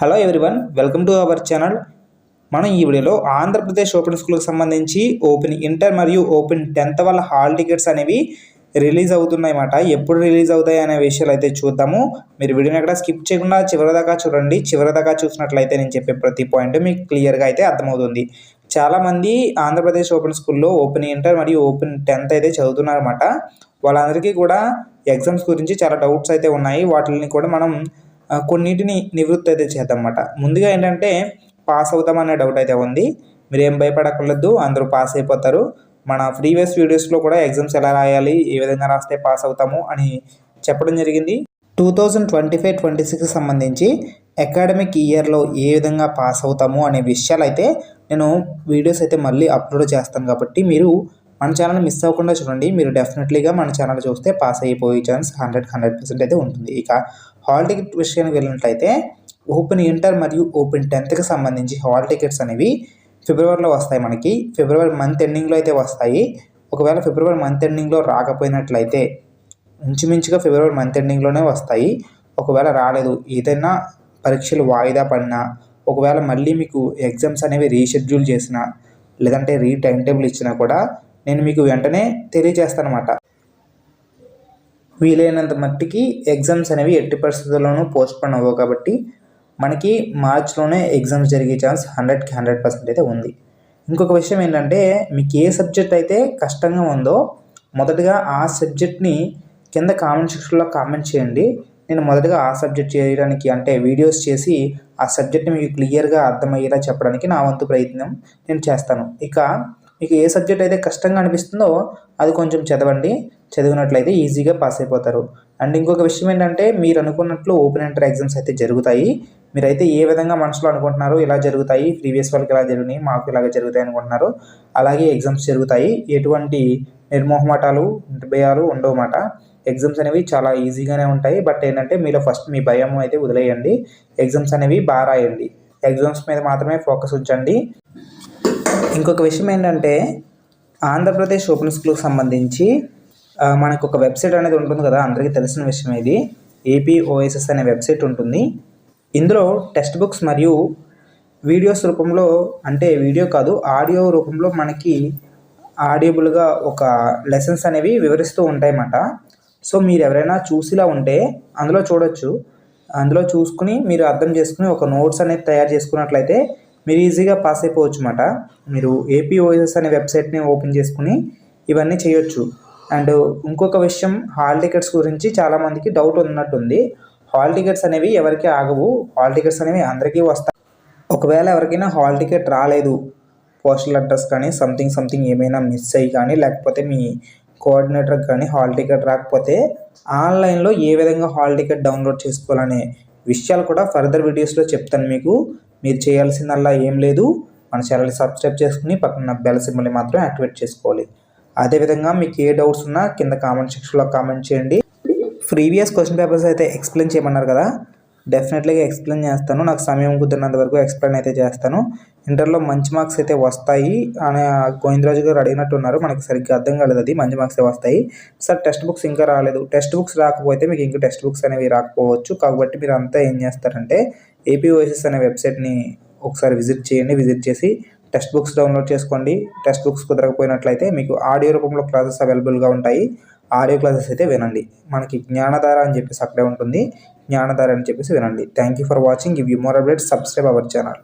Hello everyone welcome to our channel మనం ఈ వీడియోలో ఆంధ్రప్రదేశ్ ఓపెన్ స్కూల్కి సంబంధించి ఓపెన్ ఇంటర్ మరియు ఓపెన్ టెన్త్ వాళ్ళ హాల్ టికెట్స్ అనేవి రిలీజ్ అవుతున్నాయి అన్నమాట ఎప్పుడు రిలీజ్ అవుతాయి అనే విషయాలు అయితే చూద్దాము. మీరు వీడియోని ఎక్కడ స్కిప్ చేయకుండా చివరి దాకా చూడండి. చివరి దాకా చూసినట్లయితే నేను చెప్పే ప్రతి పాయింట్ మీకు క్లియర్గా అయితే అర్థమవుతుంది. చాలామంది ఆంధ్రప్రదేశ్ ఓపెన్ స్కూల్లో ఓపెన్ ఇంటర్ మరియు ఓపెన్ టెన్త్ అయితే చదువుతున్నారన్నమాట. వాళ్ళందరికీ కూడా ఎగ్జామ్స్ గురించి చాలా డౌట్స్ అయితే ఉన్నాయి. వాటిని కూడా మనం కొన్నిటిని నివృత్తి అయితే చేద్దామన్నమాట. ముందుగా ఏంటంటే పాస్ అవుతామనే డౌట్ అయితే ఉంది. మీరు ఏం భయపడకూడదు అందరూ పాస్ అయిపోతారు. మన ప్రీవియస్ వీడియోస్లో కూడా ఎగ్జామ్స్ ఎలా రాయాలి ఏ విధంగా రాస్తే పాస్ అవుతాము అని చెప్పడం జరిగింది. Two thousand twenty five twenty six సంబంధించి అకాడమిక్ ఇయర్లో ఏ విధంగా పాస్ అవుతాము అనే విషయాలు అయితే నేను వీడియోస్ అయితే మళ్ళీ అప్లోడ్ చేస్తాను కాబట్టి మీరు మన ఛానల్ మిస్ అవ్వకుండా చూడండి. మీరు డెఫినెట్లీగా మన ఛానల్ చూస్తే పాస్ అయిపోయే ఛాన్స్ హండ్రెడ్ హండ్రెడ్ పర్సెంట్ అయితే ఉంటుంది. ఇక హాల్ టికెట్ విషయానికి వెళ్ళినట్లయితే ఓపెన్ ఇంటర్ మరియు ఓపెన్ టెన్త్కి సంబంధించి హాల్ టికెట్స్ అనేవి ఫిబ్రవరిలో వస్తాయి మనకి. ఫిబ్రవరి మంత్ ఎండింగ్లో అయితే వస్తాయి. ఒకవేళ ఫిబ్రవరి మంత్ ఎండింగ్లో రాకపోయినట్లయితే ఇంచుమించుగా ఫిబ్రవరి మంత్ ఎండింగ్లోనే వస్తాయి. ఒకవేళ రాలేదు ఏదైనా పరీక్షలు వాయిదా పడినా ఒకవేళ మళ్ళీ మీకు ఎగ్జామ్స్ అనేవి రీషెడ్యూల్ చేసినా లేదంటే రీ టైం టేబుల్ ఇచ్చినా కూడా నేను మీకు వెంటనే తెలియజేస్తాను అనమాట వీలైనంత మట్టికి ఎగ్జామ్స్ అనేవి ఎట్టి పరిస్థితుల్లోనూ పోస్ట్ పోన్ అవ్వవు కాబట్టి మనకి మార్చ్లోనే ఎగ్జామ్స్ జరిగే ఛాన్స్ హండ్రెడ్కి హండ్రెడ్ పర్సెంట్ అయితే ఉంది. ఇంకొక విషయం ఏంటంటే మీకు ఏ సబ్జెక్ట్ అయితే కష్టంగా ఉందో మొదటగా ఆ సబ్జెక్ట్ని కింద కామెంట్ సెక్షన్లో కామెంట్ చేయండి. నేను మొదటగా ఆ సబ్జెక్ట్ చేయడానికి అంటే వీడియోస్ చేసి ఆ సబ్జెక్ట్ని మీకు క్లియర్గా అర్థమయ్యేలా చెప్పడానికి నా వంతు ప్రయత్నం నేను చేస్తాను. ఇక మీకు ఏ సబ్జెక్ట్ అయితే కష్టంగా అనిపిస్తుందో అది కొంచెం చదవండి. చదివినట్లయితే ఈజీగా పాస్ అయిపోతారు. అండ్ ఇంకొక విషయం ఏంటంటే మీరు అనుకున్నట్లు ఓపెన్ ఎంటర్ ఎగ్జామ్స్ అయితే జరుగుతాయి. మీరైతే ఏ విధంగా మనసులో అనుకుంటున్నారో ఇలా జరుగుతాయి. ప్రీవియస్ వాళ్ళకి ఇలా జరిగినాయి మాకు ఇలాగ జరుగుతాయి అనుకుంటున్నారు అలాగే ఎగ్జామ్స్ జరుగుతాయి. ఎటువంటి నిర్మోహమాటాలు భయాలు ఉండవు ఎగ్జామ్స్ అనేవి చాలా ఈజీగానే ఉంటాయి. బట్ ఏంటంటే మీలో ఫస్ట్ మీ భయం అయితే వదిలేయండి. ఎగ్జామ్స్ అనేవి బాగా రాయండి. ఎగ్జామ్స్ మీద మాత్రమే ఫోకస్ ఉంచండి. ఇంకొక విషయం ఏంటంటే ఆంధ్రప్రదేశ్ ఓపెన్ స్కూల్కి సంబంధించి మనకు ఒక వెబ్సైట్ అనేది ఉంటుంది కదా అందరికీ తెలిసిన విషయం ఇది. ఏపీ ఓఎస్ఎస్ అనే వెబ్సైట్ ఉంటుంది. ఇందులో టెక్స్ట్ బుక్స్ మరియు వీడియోస్ రూపంలో అంటే వీడియో కాదు ఆడియో రూపంలో మనకి ఆడియబుల్గా ఒక లెసన్స్ అనేవి వివరిస్తూ ఉంటాయన్నమాట. సో మీరు ఎవరైనా చూసిలా ఉంటే అందులో చూడొచ్చు. అందులో చూసుకుని మీరు అర్థం చేసుకుని ఒక నోట్స్ అనేది తయారు చేసుకున్నట్లయితే మీరు ఈజీగా పాస్ అయిపోవచ్చు అన్నమాట మీరు ఏపీఓఎస్ అనే వెబ్సైట్ని ఓపెన్ చేసుకుని ఇవన్నీ చేయొచ్చు. అండ్ ఇంకొక విషయం హాల్ టికెట్స్ గురించి చాలామందికి డౌట్ ఉన్నట్టుంది. హాల్ టికెట్స్ అనేవి ఎవరికి ఆగవు. హాల్ టికెట్స్ అనేవి అందరికీ వస్తాయి. ఒకవేళ ఎవరికైనా హాల్ టికెట్ రాలేదు పోస్టల్ అడ్రస్ కానీ సంథింగ్ సంథింగ్ ఏమైనా మిస్ అయ్యి కానీ లేకపోతే మీ కోఆర్డినేటర్కి కానీ హాల్ టికెట్ రాకపోతే ఆన్లైన్లో ఏ విధంగా హాల్ టికెట్ డౌన్లోడ్ చేసుకోవాలనే విషయాలు కూడా ఫర్దర్ వీడియోస్లో చెప్తాను మీకు. మీరు చేయాల్సిందల్లా ఏం లేదు. మన ఛానల్ని సబ్స్క్రైబ్ చేసుకుని పక్కన బెల్ సింబల్ని మాత్రం యాక్టివేట్ చేసుకోవాలి. అదేవిధంగా మీకు ఏ డౌట్స్ ఉన్నా కింద కామెంట్ సెక్షన్లో కామెంట్ చేయండి. ప్రీవియస్ క్వశ్చన్ పేపర్స్ అయితే ఎక్స్ప్లెయిన్ చేయమన్నారు కదా? డెఫినెట్లీగా ఎక్స్ప్లెయిన్ చేస్తాను. నాకు సమయం కుదిరినంత వరకు ఎక్స్ప్లెయిన్ అయితే చేస్తాను. ఇంటర్లో మంచి మార్క్స్ అయితే వస్తాయి. అని గోవిందరాజు గారు అడిగినట్టున్నారు. మనకి సరిగ్గా అర్థం కాలేదు అది. మంచి మార్క్స్ వస్తాయి. సార్ టెక్స్ట్ బుక్స్ ఇంకా రాలేదు. టెక్స్ట్ బుక్స్ రాకపోతే మీకు ఇంకా టెక్స్ట్ బుక్స్ అనేవి రాకపోవచ్చు. కాబట్టి మీరు అంతా ఏం చేస్తారంటే ఏపీఓఎస్ఎస్ అనే వెబ్సైట్ని ఒకసారి విజిట్ చేయండి విజిట్ చేసి టెక్స్ట్ బుక్స్ డౌన్లోడ్ చేసుకోండి. టెక్స్ట్ బుక్స్ కుదరకపోయినట్లయితే మీకు ఆడియో రూపంలో క్లాసెస్ అవైలబుల్గా ఉంటాయి. ఆడియో క్లాసెస్ అయితే వినండి. మనకి జ్ఞానధార అని చెప్పేసి అక్కడే ఉంటుంది. జ్ఞానధార అని చెప్పేసి వినండి. Thank you for watching. Give you more update subscribe our channel.